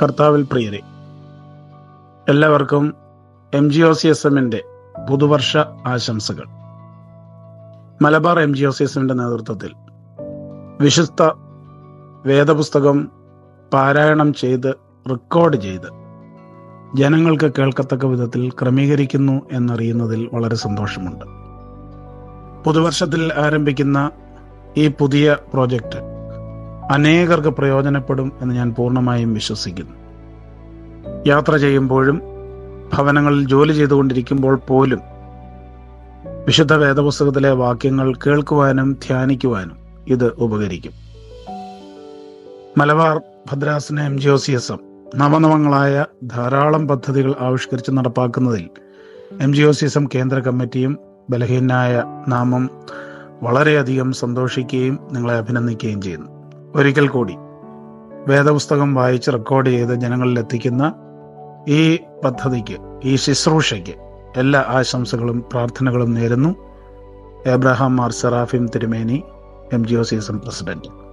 കർത്താവിൽ പ്രിയരെ എല്ലാവർക്കും M G O C S എമ്മിന്റെ പുതുവർഷ ആശംസകൾ. Malabar M G O C S എമ്മിന്റെ നേതൃത്വത്തിൽ വിശുദ്ധ വേദപുസ്തകം പാരായണം ചെയ്ത് റെക്കോർഡ് ചെയ്ത് ജനങ്ങൾക്ക് കേൾക്കത്തക്ക വിധത്തിൽ ക്രമീകരിക്കുന്നു എന്നറിയുന്നതിൽ വളരെ സന്തോഷമുണ്ട്. പുതുവർഷത്തിൽ ആരംഭിക്കുന്ന ഈ പുതിയ പ്രോജക്റ്റ് അനേകർക്ക് പ്രയോജനപ്പെടും എന്ന് ഞാൻ പൂർണമായും വിശ്വസിക്കുന്നു. യാത്ര ചെയ്യുമ്പോഴും ഭവനങ്ങളിൽ ജോലി ചെയ്തുകൊണ്ടിരിക്കുമ്പോൾ പോലും വിശുദ്ധ വേദപുസ്തകത്തിലെ വാക്യങ്ങൾ കേൾക്കുവാനും ധ്യാനിക്കുവാനും ഇത് ഉപകരിക്കും. മലബാർ ഭദ്രാസന M. G. O. C. S. M. നവനവങ്ങളായ ധാരാളം പദ്ധതികൾ ആവിഷ്കരിച്ച് നടപ്പാക്കുന്നതിൽ M. G. O. C. S. M. കേന്ദ്ര കമ്മിറ്റിയും ബലഹീനായ നാമം വളരെയധികം സന്തോഷിക്കുകയും നിങ്ങളെ അഭിനന്ദിക്കുകയും ചെയ്യുന്നു. ഒരിക്കൽ കൂടി വേദപുസ്തകം വായിച്ച് റെക്കോർഡ് ചെയ്ത് ജനങ്ങളിൽ എത്തിക്കുന്ന ഈ പദ്ധതിക്ക് ഈ ശുശ്രൂഷയ്ക്ക് എല്ലാ ആശംസകളും പ്രാർത്ഥനകളും നേരുന്നു. എബ്രഹാം മാർ സെറാഫിം തിരുമേനി M G O C S M president.